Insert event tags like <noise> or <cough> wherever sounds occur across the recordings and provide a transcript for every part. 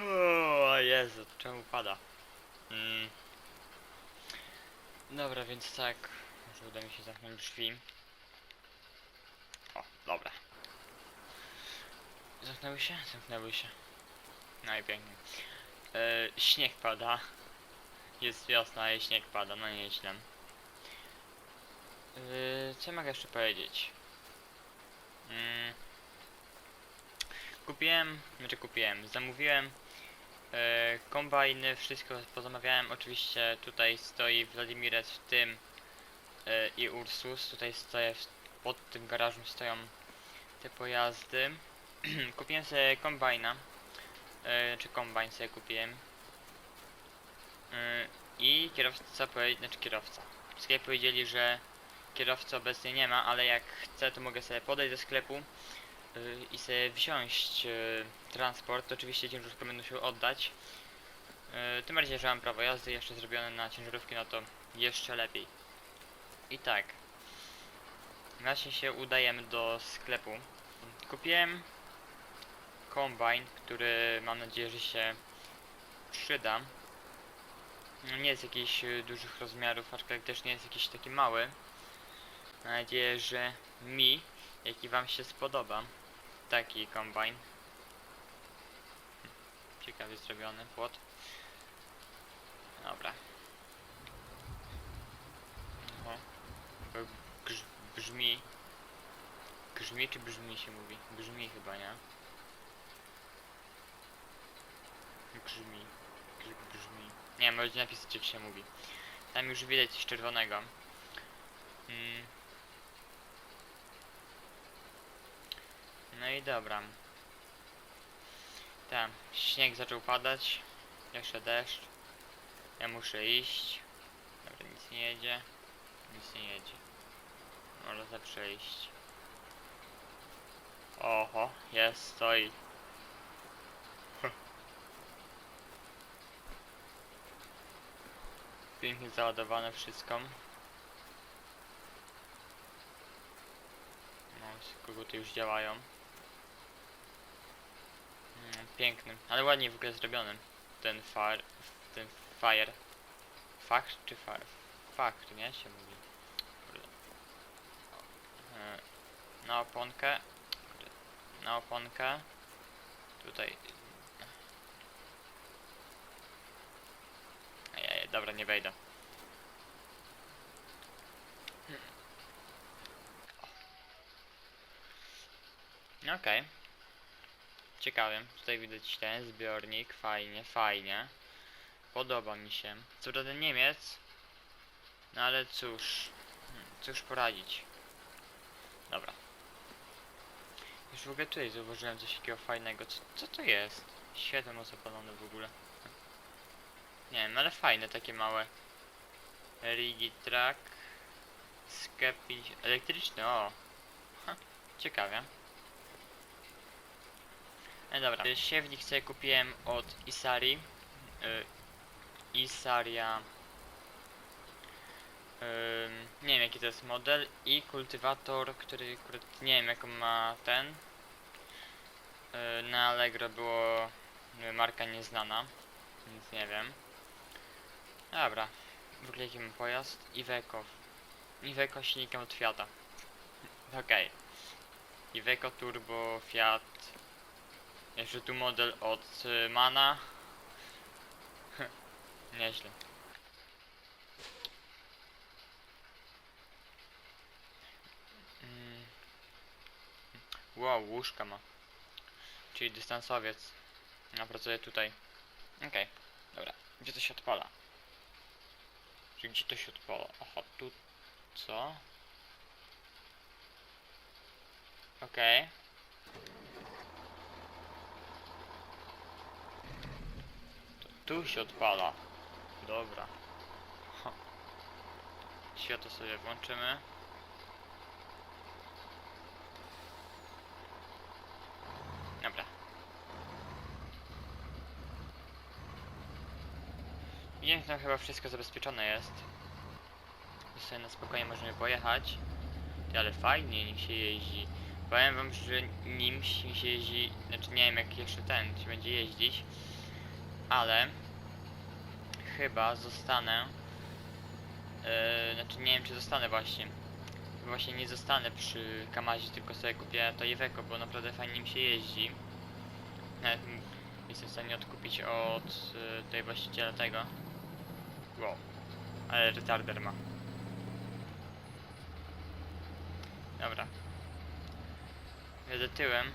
O Jezu, czemu pada? Mm. Dobra, więc tak. Uda mi się zamknąć drzwi. O, dobra. Zamknęły się? Zamknęły się. No. E, śnieg pada. Jest wiosna i śnieg pada, no nieźle. E, co mogę jeszcze powiedzieć? Mm. Kupiłem, znaczy kupiłem, zamówiłem kombajny, wszystko pozamawiałem. Oczywiście tutaj stoi Wladimires w tym e, i Ursus. Tutaj stoję, pod tym garażem stoją te pojazdy. <clears throat> kupiłem sobie kombajna, e, czy kombajn sobie kupiłem. E, I kierowca znaczy kierowca. Wszystkie powiedzieli, że kierowcy obecnie nie ma, ale jak chcę, to mogę sobie podejść do sklepu i sobie wziąć y, transport. Oczywiście ciężarówkę będę musiał oddać. Y, tym bardziej, że mam prawo jazdy jeszcze zrobione na ciężarówki, no to jeszcze lepiej. I tak. Właśnie się udajemy do sklepu. Kupiłem kombajn, który mam nadzieję, że się przyda. No, Nie jest jakichś y, dużych rozmiarów, aczkolwiek też nie jest jakiś taki mały. Mam nadzieję, że mi, jak i wam się spodoba taki kombajn. Ciekawie zrobiony płot. Dobra. Grz brzmi. Grzmi czy brzmi się mówi? Brzmi chyba, nie? Grzmi. Grz brzmi. Nie, może napisać jak się mówi. Tam już widać coś czerwonego. Mm. No i dobra. Tam, śnieg zaczął padać. Jeszcze deszcz. Ja muszę iść. Dobra, nic nie jedzie. Nic nie jedzie. Może zawsze iść. Oho, jest, stoi. <laughs> Pięknie załadowane wszystko. No, koguty już działają. Mm, piękny, ale ładnie w ogóle zrobiony. Ten fire, ten fire. Fakt czy fire? Fakt, nie się mówi. E, Na oponkę. Na oponkę. Tutaj. Ejej, dobra, nie wejdę. Okej. Ciekawie. Tutaj widać ten zbiornik. Fajnie, fajnie. Podoba mi się. Co prawda Niemiec. No ale cóż. Cóż poradzić. Dobra. Już w ogóle tutaj zauważyłem coś takiego fajnego. Co, co to jest? Światło zapalone w ogóle. Nie wiem, ale fajne takie małe. Rigi track. Skepi... Elektryczny, o. Ha, ciekawie. E, dobra. Y, Siewnik sobie kupiłem od Isari. Y, Isaria. Ym, nie wiem jaki to jest model. I kultywator, który akurat nie wiem jaką ma ten. Na Allegro było marka nieznana. Więc nie wiem. Dobra. W ogóle jaki mam pojazd? Iveco. Iveco silnikiem od Fiata. Okej. Iveco Turbo Fiat jeszcze tu model od y, Mana. <laughs> Nieźle. Mm. Wow, łóżka ma. Czyli dystansowiec. Ja pracuję tutaj. Okej, dobra. Gdzie to się odpala? Czy gdzie to się odpala? Aha, tu... Co? Okej. Tu się odpala. Dobra. Ha. Światło sobie włączymy. Dobra. Wiem, tam chyba wszystko zabezpieczone jest. I sobie na spokojnie możemy pojechać. Ale fajnie nim się jeździ. Powiem wam, że nim się jeździ, znaczy nie wiem jak jeszcze ten się będzie jeździć, ale chyba zostanę. Yy, znaczy nie wiem czy zostanę właśnie. Właśnie nie zostanę przy Kamazie, tylko sobie kupię to Iveco, bo naprawdę fajnie mi się jeździ. Nawet jestem w stanie odkupić od y, tutaj właściciela tego. Wow. Ale retarder ma. Dobra. Jadę tyłem.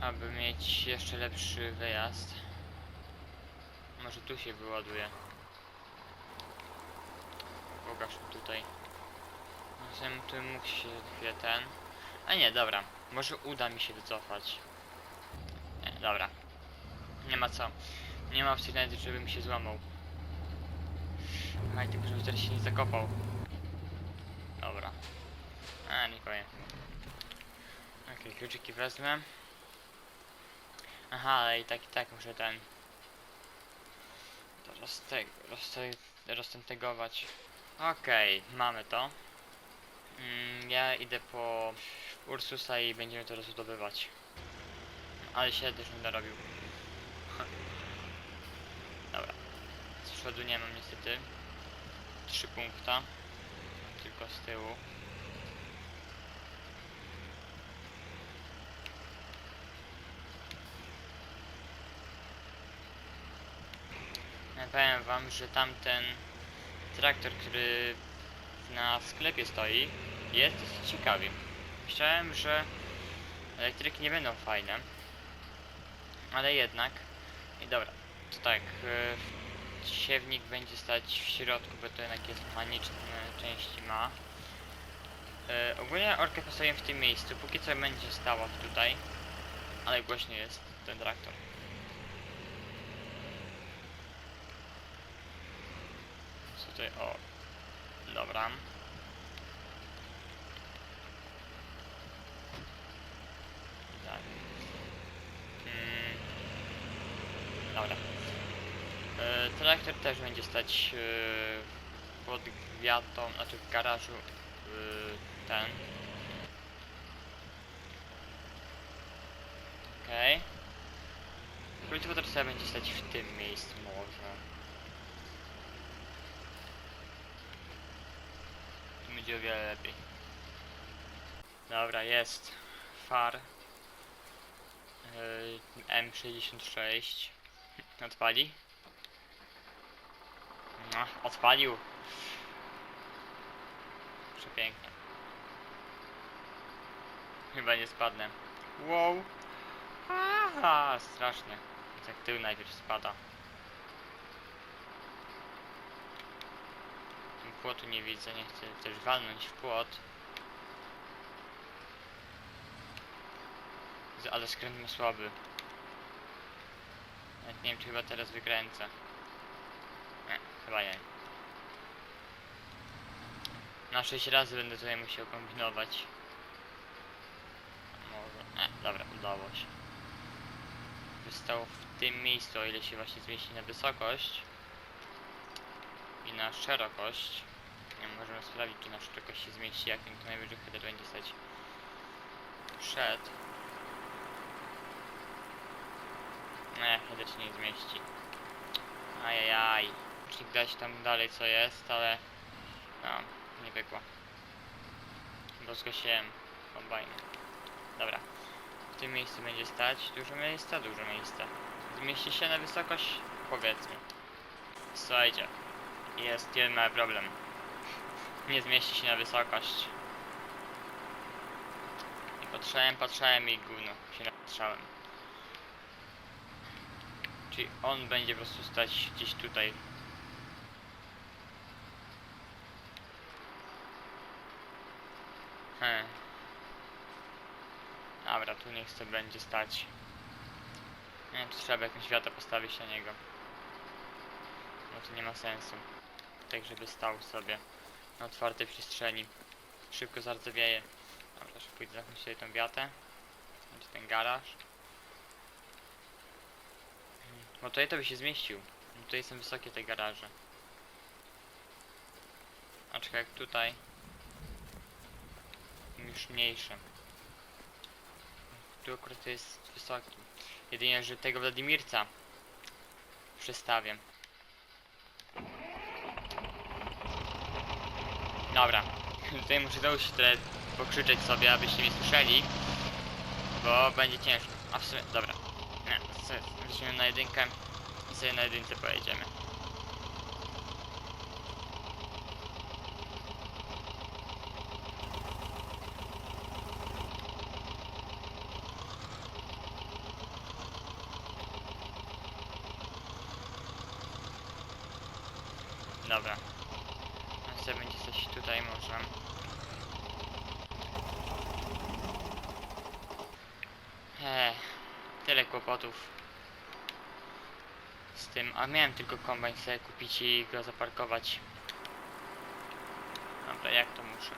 Aby mieć jeszcze lepszy wyjazd. Może tu się wyładuje. Pokaż tutaj. Zatem tu mógł się chwilę ten. A nie, dobra. Może uda mi się wycofać. Nie, dobra. Nie ma co. Nie ma opcji nawet, żebym się złamał. Aj, tylko żeby teraz się nie zakopał. Dobra. A, nie powiem. Okej, kluczyki wezmę. Aha, ale i tak i tak muszę ten... Rozteg... rozteg... roztentegować. Okej, mamy to. Mm, ja idę po Ursusa i będziemy to rozbudowywać. Ale się też będę robił. <laughs> Dobra. Z przodu nie mam niestety. Trzy punkta. Tylko z tyłu. Ja powiem wam, że tamten traktor, który na sklepie stoi, jest dosyć ciekawy. Myślałem, że elektryki nie będą fajne, ale jednak. I dobra, to tak, e, siewnik będzie stać w środku, bo to jednak jest mechaniczne części ma. E, ogólnie orkę postawiłem w tym miejscu, póki co będzie stała tutaj, ale głośny jest ten traktor. Tutaj, o, dobra. Tak. Mm, dobra. E, traktor też będzie stać e, pod gwiazdą, znaczy w garażu e, ten. Okej. Okay. Kultywator sobie będzie stać w tym miejscu może. Tu będzie o wiele lepiej. Dobra, jest. Far. Yy, M66. Odpali? No, odpalił. Przepięknie. Chyba nie spadnę. Wow. Aha, strasznie. Tak tył najpierw spada. Płotu nie widzę, nie chcę też walnąć w płot. Ale skręt ma słaby. Nawet nie wiem czy chyba teraz wykręcę. Nie, chyba nie. Na 6 razy będę tutaj musiał kombinować. Może. Nie, dobra, udało się. Wystał w tym miejscu, o ile się właśnie zmieści na wysokość i na szerokość. Nie możemy sprawdzić, czy na szerokość się zmieści, jakim to najwyżej header będzie stać przed. Nie, header się nie zmieści. Ajajaj. Muszę dać tam dalej co jest, ale... No, nie pykło. Bo zgasiłem. Dobra. W tym miejscu będzie stać dużo miejsca, dużo miejsca. Zmieści się na wysokość? Powiedzmy. Słuchajcie, jest jeden mały problem. Nie zmieści się na wysokość. I patrzałem, patrzałem i gówno się napatrzałem. Czyli on będzie po prostu stać gdzieś tutaj. Hmm. Dobra, tu niech sobie będzie stać. Nie, tu trzeba jakąś wiatę postawić na niego. No to nie ma sensu. Tak, żeby stał sobie na otwartej przestrzeni. Szybko zardzewieje. Dobra, że pójdę zamknąć sobie tą wiatę. Znaczy ten garaż. Bo tutaj to by się zmieścił. Tutaj są wysokie te garaże. Aczkolwiek jak tutaj już mniejsze. tu akurat jest wysoki. Jedynie, że tego Wladimirca przestawię. Dobra, <laughs> tutaj muszę się tyle pokrzyczeć sobie, abyście mnie słyszeli, bo będzie ciężko. A w sumie, dobra. Nie, weźmiemy na jedynkę i sobie na jedynce pojedziemy. Dobra. Sobie będzie coś tutaj może. Ech, tyle kłopotów z tym. A miałem tylko kombajn sobie kupić i go zaparkować. Dobra, jak to muszę?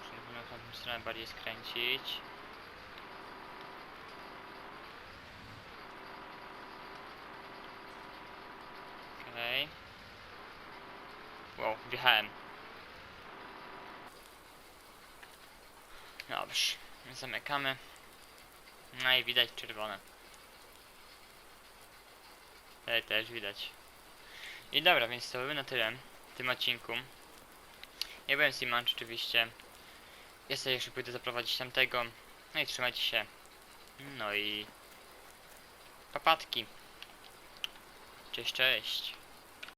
Muszę na tamtą stronę bardziej skręcić. Okej. Wow, wjechałem. Zamykamy. No i widać czerwone. Tutaj też widać. I dobra, więc to by na tyle w tym odcinku. Ja byłem Siman oczywiście. Ja sobie jeszcze pójdę zaprowadzić tamtego. No i trzymajcie się. No i... Papatki. Cześć, cześć.